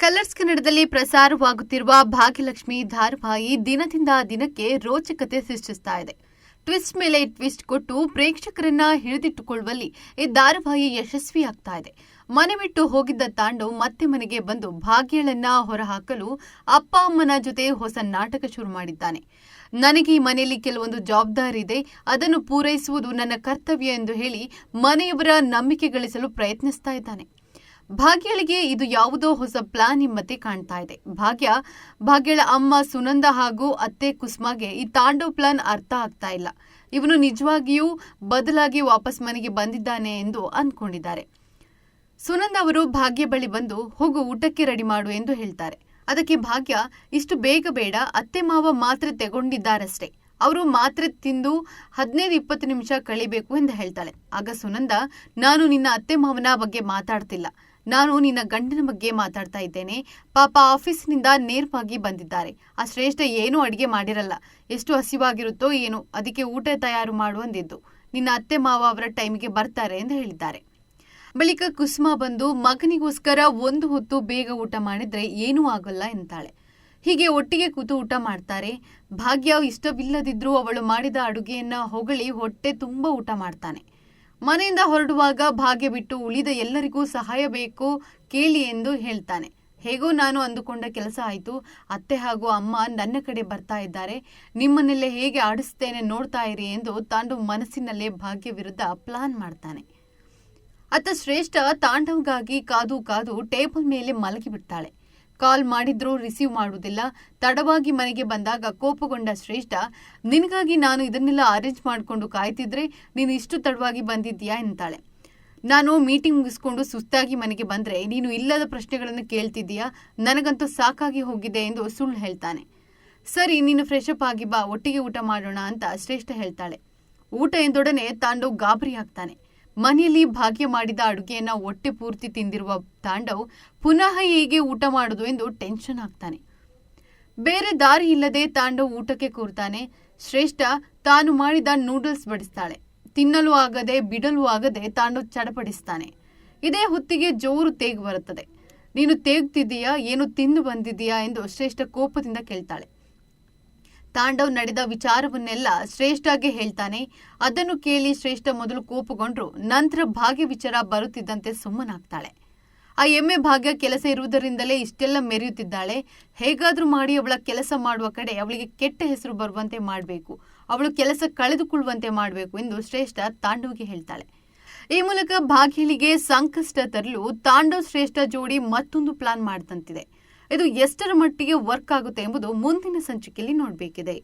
Colours ಕನ್ನಡದಲ್ಲಿ ಪ್ರಸಾರವಾಗುತ್ತಿರುವ ಭಾಗ್ಯಲಕ್ಷ್ಮಿ ಧಾರಾವಾಹಿ ದಿನದಿಂದ ದಿನಕ್ಕೆ ರೋಚಕತೆ ಸೃಷ್ಟಿಸ್ತಾ ಇದೆ. ಟ್ವಿಸ್ಟ್ ಮೇಲೆ ಟ್ವಿಸ್ಟ್ ಕೊಟ್ಟು ಪ್ರೇಕ್ಷಕರನ್ನ ಹಿಡಿದಿಟ್ಟುಕೊಳ್ಳುವಲ್ಲಿ ಈ ಧಾರಾವಾಹಿ ಯಶಸ್ವಿಯಾಗ್ತಾ ಇದೆ. ಮನೆ ಬಿಟ್ಟು ಹೋಗಿದ್ದ ತಾಂಡವ್ ಮತ್ತೆ ಮನೆಗೆ ಬಂದು ಭಾಗ್ಯಳನ್ನ ಹೊರಹಾಕಲು ಅಪ್ಪ ಅಮ್ಮನ ಜೊತೆ ಹೊಸ ನಾಟಕ ಶುರು ಮಾಡಿದ್ದಾನೆ. ನನಗೆ ಈ ಮನೆಯಲ್ಲಿ ಕೆಲವೊಂದು ಜವಾಬ್ದಾರಿ ಇದೆ. ಅದನ್ನು ಪೂರೈಸುವುದು ನನ್ನ ಕರ್ತವ್ಯ ಎಂದು ಹೇಳಿ ಮನೆಯವರ ನಂಬಿಕೆ ಗಳಿಸಲು ಪ್ರಯತ್ನಿಸ್ತಾ ಇದ್ದಾನೆ. ಭಾಗ್ಯಳಿಗೆ ಇದು ಯಾವುದೋ ಹೊಸ ಪ್ಲಾನ್ ನಿಮ್ಮತ್ತೆ ಕಾಣ್ತಾ ಇದೆ. ಭಾಗ್ಯ, ಭಾಗ್ಯಳ ಅಮ್ಮ ಸುನಂದ ಹಾಗೂ ಅತ್ತೆ ಕುಸ್ಮಾಗೆ ಈ ತಾಂಡವ್ ಪ್ಲಾನ್ ಅರ್ಥ ಆಗ್ತಾ ಇಲ್ಲ. ಇವನು ನಿಜವಾಗಿಯೂ ಬದಲಾಗಿ ವಾಪಸ್ ಮನೆಗೆ ಬಂದಿದ್ದಾನೆ ಎಂದು ಅಂದ್ಕೊಂಡಿದ್ದಾರೆ ಸುನಂದ ಅವರು ಭಾಗ್ಯ ಬಳಿ ಬಂದು, ಹೋಗು, ಊಟಕ್ಕೆ ರೆಡಿ ಮಾಡು ಎಂದು ಹೇಳ್ತಾರೆ. ಅದಕ್ಕೆ ಭಾಗ್ಯ, ಇಷ್ಟು ಬೇಗ ಬೇಡ, ಅತ್ತೆ ಮಾವ ಮಾತ್ರೆ ತಗೊಂಡಿದ್ದಾರಷ್ಟೇ. ಅವರು ಮಾತ್ರೆ ತಿಂದು ಹದಿನೈದು ಇಪ್ಪತ್ತು ನಿಮಿಷ ಕಳಿಬೇಕು ಎಂದು ಹೇಳ್ತಾಳೆ. ಆಗ ಸುನಂದ, ನಾನು ನಿನ್ನ ಅತ್ತೆ ಮಾವನ ಬಗ್ಗೆ ಮಾತಾಡ್ತಿಲ್ಲ. ನಾನು ನಿನ್ನ ಗಂಡನ ಬಗ್ಗೆ ಮಾತಾಡ್ತಾ ಇದ್ದೇನೆ. ಪಾಪ ಆಫೀಸ್ನಿಂದ ನೇರವಾಗಿ ಬಂದಿದ್ದಾರೆ. ಆ ಶ್ರೇಷ್ಠ ಏನೂ ಅಡುಗೆ ಮಾಡಿರಲ್ಲ. ಎಷ್ಟು ಹಸಿವಾಗಿರುತ್ತೋ ಏನೋ, ಅದಕ್ಕೆ ಊಟ ತಯಾರು ಮಾಡುವಂದಿದ್ದು. ನಿನ್ನ ಅತ್ತೆ ಮಾವ ಅವರ ಟೈಮಿಗೆ ಬರ್ತಾರೆ ಎಂದು ಹೇಳಿದ್ದಾರೆ. ಬಳಿಕ ಕುಸುಮಾ ಬಂದು, ಮಗನಿಗೋಸ್ಕರ ಒಂದು ಹೊತ್ತು ಬೇಗ ಊಟ ಮಾಡಿದ್ರೆ ಏನೂ ಆಗಲ್ಲ ಎಂತಾಳೆ. ಹೀಗೆ ಒಟ್ಟಿಗೆ ಕೂತು ಊಟ ಮಾಡ್ತಾರೆ. ಭಾಗ್ಯ ಇಷ್ಟವಿಲ್ಲದಿದ್ರೂ ಅವಳು ಮಾಡಿದ ಅಡುಗೆಯನ್ನ ಹೊಗಳಿ ಹೊಟ್ಟೆ ತುಂಬ ಊಟ ಮಾಡ್ತಾನೆ. ಮನೆಯಿಂದ ಹೊರಡುವಾಗ ಭಾಗ್ಯ ಬಿಟ್ಟು ಉಳಿದ ಎಲ್ಲರಿಗೂ ಸಹಾಯ ಬೇಕು ಕೇಳಿ ಎಂದು ಹೇಳ್ತಾನೆ. ಹೇಗೋ ನಾನು ಅಂದುಕೊಂಡ ಕೆಲಸ ಆಯಿತು. ಅತ್ತೆ ಹಾಗೂ ಅಮ್ಮ ನನ್ನ ಕಡೆ ಬರ್ತಾ ಇದ್ದಾರೆ. ನಿಮ್ಮನ್ನೆಲ್ಲ ಹೇಗೆ ಆಡಿಸ್ತೇನೆ ನೋಡ್ತಾ ಇರಿ ಎಂದು ತಾಂಡು ಮನಸ್ಸಿನಲ್ಲೇ ಭಾಗ್ಯ ವಿರುದ್ಧ ಪ್ಲಾನ್ ಮಾಡ್ತಾನೆ. ಅತ್ತ ಶ್ರೇಷ್ಠ ತಾಂಡವ್ಗಾಗಿ ಕಾದು ಕಾದು ಟೇಬಲ್ ಮೇಲೆ ಮಲಗಿಬಿಡ್ತಾಳೆ ಕಾಲ್ ಮಾಡಿದ್ರೂ ರಿಸೀವ್ ಮಾಡುವುದಿಲ್ಲ. ತಡವಾಗಿ ಮನೆಗೆ ಬಂದಾಗ ಕೋಪಗೊಂಡ ಶ್ರೇಷ್ಠ, ನಿನಗಾಗಿ ನಾನು ಇದನ್ನೆಲ್ಲ ಅರೇಂಜ್ ಮಾಡಿಕೊಂಡು ಕಾಯ್ತಿದ್ರೆ ನೀನು ಇಷ್ಟು ತಡವಾಗಿ ಬಂದಿದ್ದೀಯಾ ಎಂತಾಳೆ. ನಾನು ಮೀಟಿಂಗ್ ಮುಗಿಸ್ಕೊಂಡು ಸುಸ್ತಾಗಿ ಮನೆಗೆ ಬಂದ್ರೆ ನೀನು ಇಲ್ಲದ ಪ್ರಶ್ನೆಗಳನ್ನು ಕೇಳ್ತಿದ್ದೀಯಾ? ನನಗಂತೂ ಸಾಕಾಗಿ ಹೋಗಿದೆ ಎಂದು ಸುಳ್ಳು ಹೇಳ್ತಾನೆ. ಸರಿ, ನೀನು ಫ್ರೆಶ್ ಅಪ್ ಆಗಿ ಬಾ, ಒಟ್ಟಿಗೆ ಊಟ ಮಾಡೋಣ ಅಂತ ಶ್ರೇಷ್ಠ ಹೇಳ್ತಾಳೆ. ಊಟ ಎಂದೊಡನೆ ತಾಂಡು ಗಾಬರಿ ಆಗ್ತಾನೆ. ಮನೆಯಲ್ಲಿ ಭಾಗ್ಯ ಮಾಡಿದ ಅಡುಗೆಯನ್ನ ಹೊಟ್ಟೆ ಪೂರ್ತಿ ತಿಂದಿರುವ ತಾಂಡವ್ ಪುನಃ ಹೇಗೆ ಊಟ ಮಾಡುದು ಎಂದು ಟೆನ್ಷನ್ ಆಗ್ತಾನೆ. ಬೇರೆ ದಾರಿ ಇಲ್ಲದೆ ತಾಂಡವ್ ಊಟಕ್ಕೆ ಕೂರ್ತಾನೆ. ಶ್ರೇಷ್ಠ ತಾನು ಮಾಡಿದ ನೂಡಲ್ಸ್ ಬಡಿಸ್ತಾಳೆ. ತಿನ್ನಲು ಆಗದೆ, ಬಿಡಲು ಆಗದೆ ತಾಂಡವ್ ಚಡಪಡಿಸ್ತಾನೆ. ಇದೇ ಹೊತ್ತಿಗೆ ಜೋರು ತೇಗು ಬರುತ್ತದೆ. ನೀನು ತೇಗ್ತಿದ್ದೀಯಾ? ಏನು ತಿಂದು ಬಂದಿದ್ದೀಯಾ? ಎಂದು ಶ್ರೇಷ್ಠ ಕೋಪದಿಂದ ಕೇಳ್ತಾಳೆ. ತಾಂಡವ್ ನಡೆದ ವಿಚಾರವನ್ನೆಲ್ಲ ಶ್ರೇಷ್ಠಗೆ ಹೇಳ್ತಾನೆ. ಅದನ್ನು ಕೇಳಿ ಶ್ರೇಷ್ಠ ಮೊದಲು ಕೋಪಗೊಂಡ್ರು, ನಂತರ ಭಾಗ್ಯ ವಿಚಾರ ಬರುತ್ತಿದ್ದಂತೆ ಸುಮ್ಮನಾಗ್ತಾಳೆ. ಆ ಎಮ್ಮೆ ಭಾಗ್ಯ ಕೆಲಸ ಇರುವುದರಿಂದಲೇ ಇಷ್ಟೆಲ್ಲ ಮೆರೆಯುತ್ತಿದ್ದಾಳೆ. ಹೇಗಾದರೂ ಮಾಡಿ ಅವಳ ಕೆಲಸ ಮಾಡುವ ಕಡೆ ಅವಳಿಗೆ ಕೆಟ್ಟ ಹೆಸರು ಬರುವಂತೆ ಮಾಡಬೇಕು. ಅವಳು ಕೆಲಸ ಕಳೆದುಕೊಳ್ಳುವಂತೆ ಮಾಡಬೇಕು ಎಂದು ಶ್ರೇಷ್ಠ ತಾಂಡವ್ಗೆ ಹೇಳ್ತಾಳೆ. ಈ ಮೂಲಕ ಭಾಗ್ಯಲಿಗೆ ಸಂಕಷ್ಟ ತರಲು ತಾಂಡವ್ ಶ್ರೇಷ್ಠ ಜೋಡಿ ಮತ್ತೊಂದು ಪ್ಲಾನ್ ಮಾಡ್ತಂತಿದೆ. ಇದು ಎಷ್ಟರ ಮಟ್ಟಿಗೆ ವರ್ಕ್ ಆಗುತ್ತೆ ಎಂಬುದು ಮುಂದಿನ ಸಂಚಿಕೆಯಲ್ಲಿ ನೋಡಬೇಕಿದೆ.